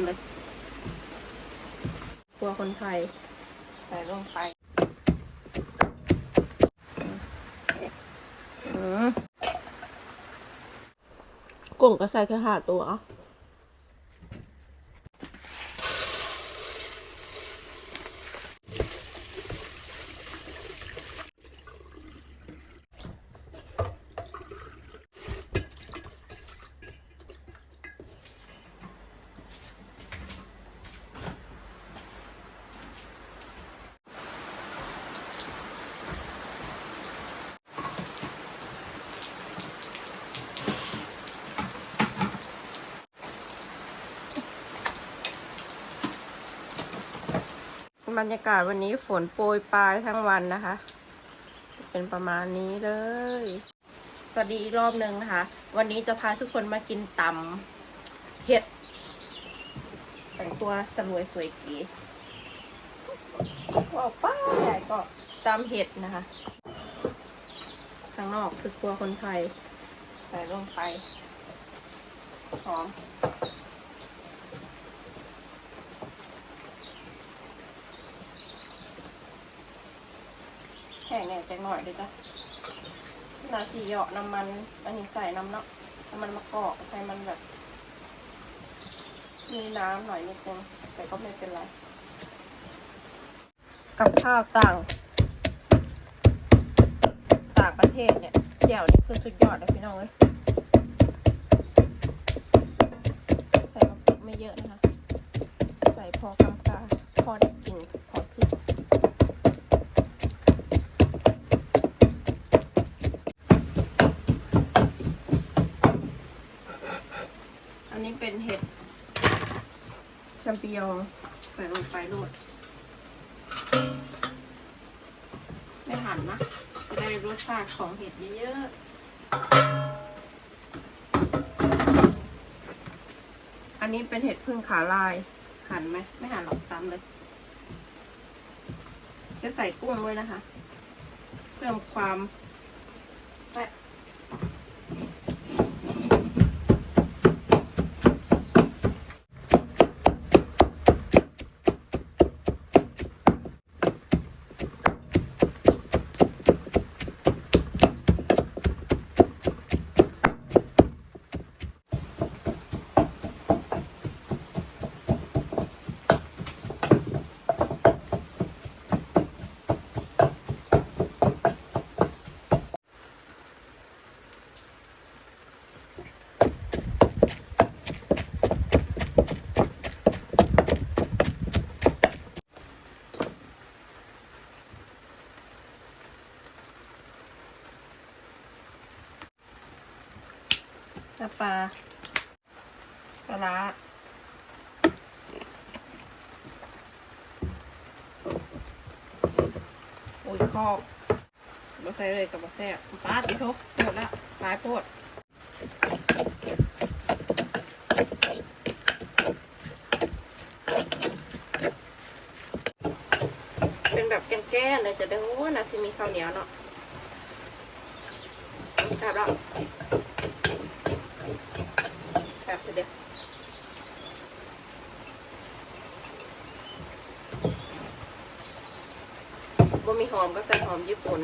ำเลยครัวคนไทย ใส่ลงไปอืมกุ้งก็ใส่แค่ห้าตัว บรรยากาศวันนี้ฝนโปรยปลายทั้งวันนะคะ เป็นประมาณนี้เลย สวัสดีอีกรอบหนึ่งนะคะ วันนี้จะพาทุกคนมากินตำเห็ดแต่งตัวสลวยสวยเก๋ก็ป้าใหญ่ก็ตำเห็ดนะคะข้างนอกคือครัวคนไทย ใส่ลงไปหอม แห้งเนี่ยจังหน่อยเดี๋ยวจ้ะนาสีเหยาะน้ำมัน อันนี้ใส่น้ำเนาะน้ำมันมะกอกให้มันแบบ มีน้ำหน่อยนิดนึงแต่ก็ไม่เป็นไร กับข้าวต่าง ต่างประเทศเนี่ยแจ่วนี่คือสุดยอดเลยพี่น้องเอ้ยใส่มะพริกไม่เยอะนะคะ ใส่พอกำกาพอได้กลิ่นพ อันนี้เป็นเห็ดแชมปิญองใส่ลงไปด้วยไม่หั่นนะจะได้รสชาติของเห็ดเยอะๆ อันนี้เป็นเห็ดพึ่งขาลาย หั่นไหม ไม่หั่นหรอกตามเลย จะใส่กุ้งด้วยนะคะ เพิ่มความ น้ำปลาปลาร้าโอ้ยคอกมาใส่เลยกับมาแซ่บปลาติทุกหมดละหลายโพดเป็นแบบแกนๆเลยจะได้รู้ว่านาซิมีข้าวเหนียวเนาะครับแล้ว แบบเดียวบ่มีหอมก็ใส่หอมญี่ปุ่น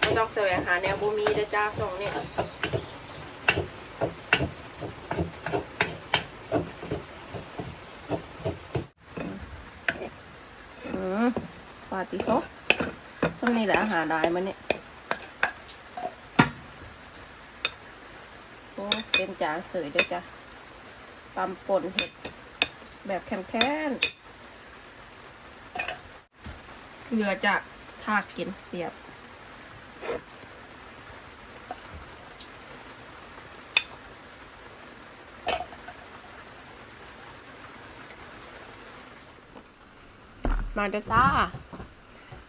ไม่ต้องแสวงหาแนวบ่มีเด้อจ้าส่งเนี่ยอืมปาติโตช่วงนี้แหละอาหารได้มันเนี่ย โอ้เต็มจานเสยด้วยจ้ะตำป่นเห็ดแบบแค้นๆเหลือจะทากกินเสียบ มาเด้อจ้า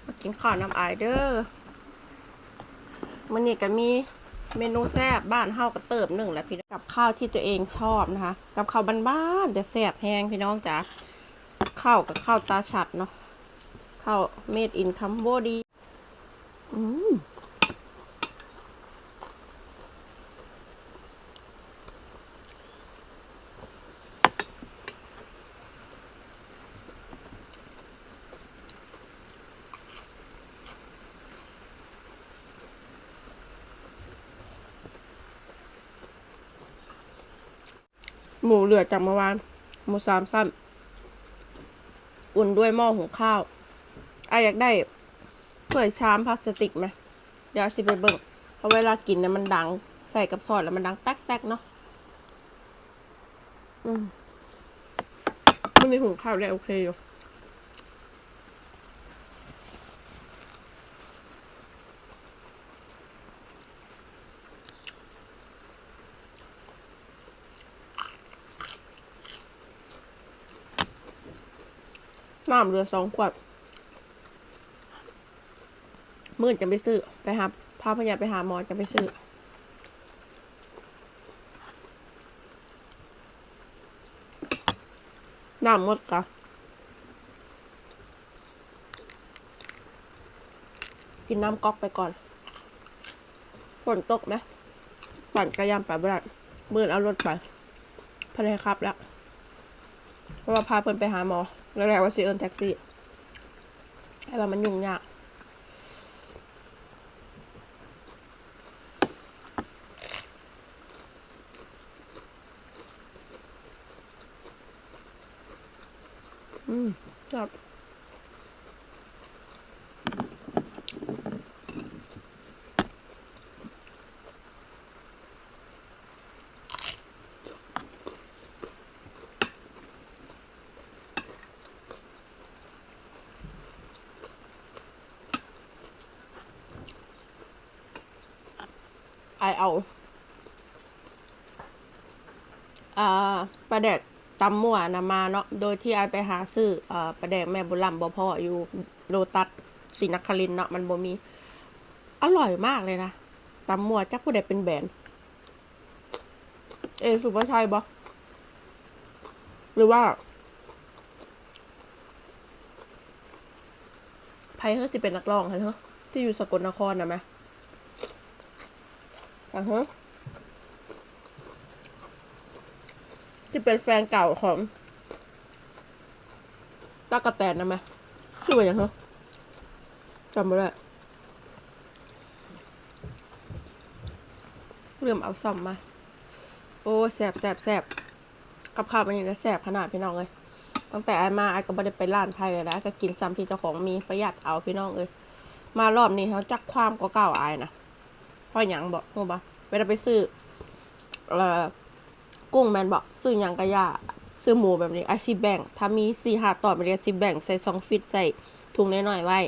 มากินข้าวน้ำอายเด้อมันนี่ก็มีเมนูแซ่บบ้านเฮาก็เติบหนึ่งแล้วพี่ กับข้าวที่ตัวเองชอบนะคะ กับข้าวบ้านๆแต่แสบแห้งพี่น้องจ๋าข้าวกับข้าวตาฉัดเนาะข้าวเมดอินคัมโบดี อืม หมูเหลือจากเมื่อวาน หมูสามสั้น อุ่นด้วยหม้อหุงข้าวออยากได้ถ้วยชามพลาสติกไหมเดี๋ยวสิไปเบิ่งเพราะเวลากินเนี่ยมันดัง ใส่กับซอสแล้วมันดังแตกๆเนาะอืมมันมีหุงข้าวได้โอเคอยู่ น้ำเรือสองขวดมื่นจะไปซื้อ ไปหาพาพญาไปหาหมอจะไปซื้อ น้ำหมดกะกินน้ำก๊อกไปก่อนฝนตกไหมปั่นกระยำไปบ้านมืดเอารถไปพนักครับแล้วเพราะว่าพาเพิ่นไปหาหมอ แล้วแหละว่าซีเอินแท็กซี่ให้ว่ามันยุ่งยากอืมครับ เอา อ่าปลาแดกตำมั่วนะมาเนาะ โดยที่ไอไปหาซื้ออ่าปลาแดกแม่บุญลำบ่พออยู่โลตัสศรีนครินเนาะมันบ่มี อร่อยมากเลยนะตำมั่วจักผู้ใดเป็นแบรนด์เอสุภาชัยบ่หรือว่าไพ่เฮ้ยที่เป็นนักร้องเหรอที่อยู่สกลนครนะไหม อะฮะที่เป็นแฟนเก่าของตากระแตนนะไหมชื่อว่าอย่างเหรอจำไม่ได้เริ่มเอาซ่อมมา โอ้แสบแสบแสบกับข้าวมันยังจะแสบขนาดพี่น้องเลยตั้งแต่ไอมาไอ้ก็ไม่ได้ไปร้านไทยเลยนะก็กินซ้ำที่เจ้าของมีประหยัดเอาพี่น้องเลยมารอบนี้เขาจักความก็เก่าอายนะ เพ่อหยังบอกโมบะเวลาไปซื้อเอ่อกุ้งแมนบอกซื้อหยังกะยาซื้อหมูแบบนี้ไอซีแบ่งถ้ามีสี่ห้าตอไปเรียนซีแบ่งใส่ซองฟิตใส่ถุงน้อยๆไว้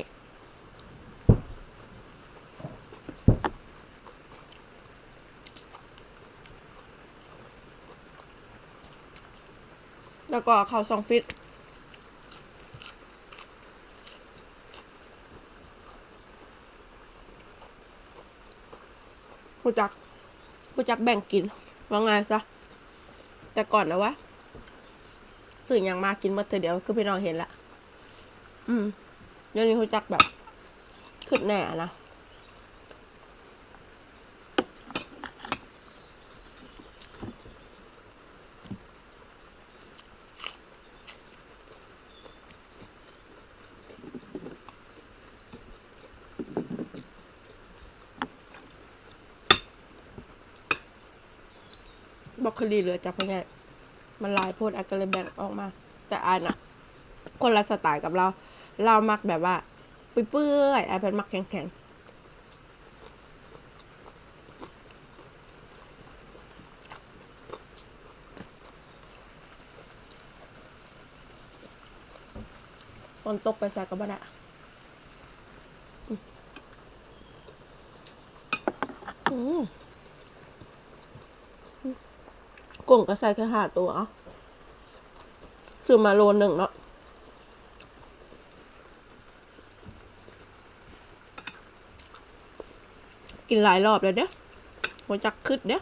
แล้วก็เข้าซองฟิต ผู้จักผู้จักแบ่งกินว่าไงซะแต่ก่อนนะวะสื่ออย่างมากินมาเธอเดียวคือพี่น้องเห็นละอืมเดี๋ยวนี้ผู้จักแบบขึ้นแน่นะ คดีเหลือจากพ่อใหญ่มันลายโพดอาจจะเลยแบ่งออกมา แต่อายน่ะคนละสไตล์กับเรา เรามักแบบว่าเปื่อยๆไอายเป็นมักแข็งๆฝนตกไปใส่กับบ้านอะอืม กุ้งก็ใส่แค่ห้าตัวอะซื้อมาโลหนึ่งเนาะกินหลายรอบเลยเด้อหัวจักคึดเด้อ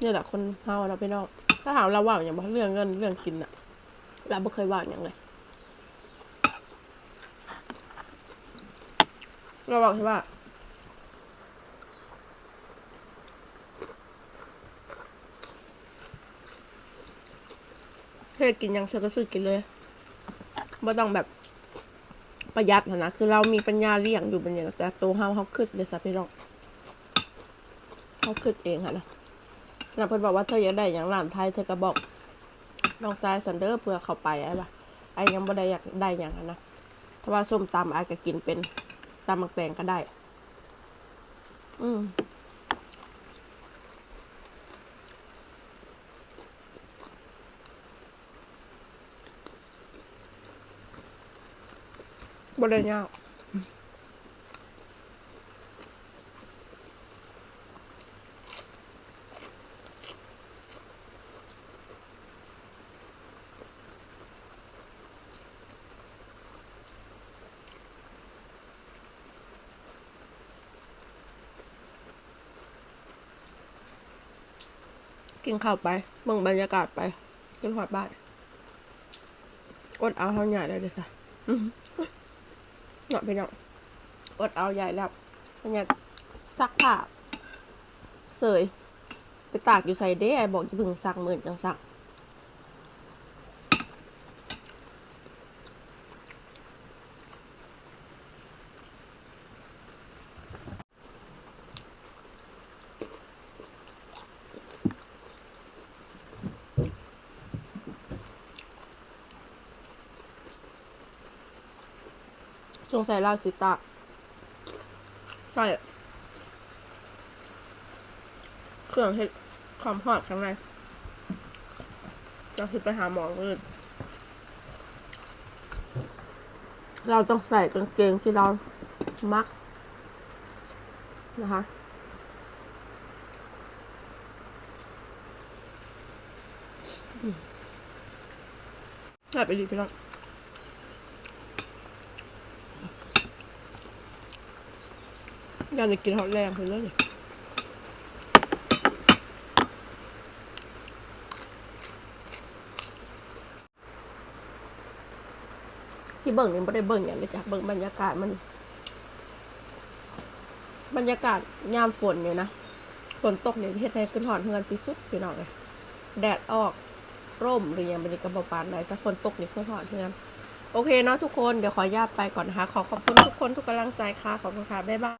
เนี่ยแหละคนเฮาเราไปนอก ถ้าถามเราว่าอย่างเรื่องเงินเรื่องกินอะเราไม่เคยว่าอย่างเลยเราบอกใช่ป่ะ อกินยังเธอก็ซื้อกินเลยไม่ต้องแบบประหยัดนะนะคือเรามีปัญญาเลี้ยงอยู่เป็นอย่างแต่ตัวเฮาเขาขึ้นเลยสัพี่น้องเขาขึ้นเองค่ะนะแล้วเพิ่นบอกว่าเธออยากได้อย่างร้านไทยเธอก็บอกน้องซายซันเดอร์เพื่อเขาไปไอ้ปะไอ้ยังบ่ได้อยากได้อย่างนั้นนะถ้าว่าส้มตำไอ้ก็กินเป็นตำมักแตงก็ได้ อืม บ่ได้ยากกินข้าวไปเบิ่งบรรยากาศไปกินหอดบ้านอดเอาเท่าใหญ่เลยเด้อจ้ะ เนาะพี่น้องอดเอาใหญ่แล้วเนี่ยซักผ้าเสยไปตากอยู่ใส่เด้บอกจะพึ่งซักหมื่นจังซัก สงสัยเราสิตากใส่เครื่องเห็ดความหอดข้างในเราคือไปหาหมออื่นเราต้องใส่กางเกงที่เรามัก นะคะอืมใส่ไปดีพี่น้อง อยากจะกินฮอตแรงคือเรื่อนที่เบิ่งนี่ไม่ได้เบิ่งอย่างนี้จ้ะเบิ่งบรรยากาศมัน บรรยากาศยามฝนเนี่ยนะฝนตกเนี่ยเฮ็ดให้ขึ้นหอนเฮือนที่สุดพี่น้องเลยแดดออกร่มหรือยังบรรยากาศปานใดแต่ฝนตกนี่ขึ้นหอนเฮือนโอเคเนาะทุกคนเดี๋ยวขอญาตไปก่อนนะคะ ขอขอบคุณทุกคนทุกกำลังใจค่ะ ขอบคุณค่ะ บ๊ายบาย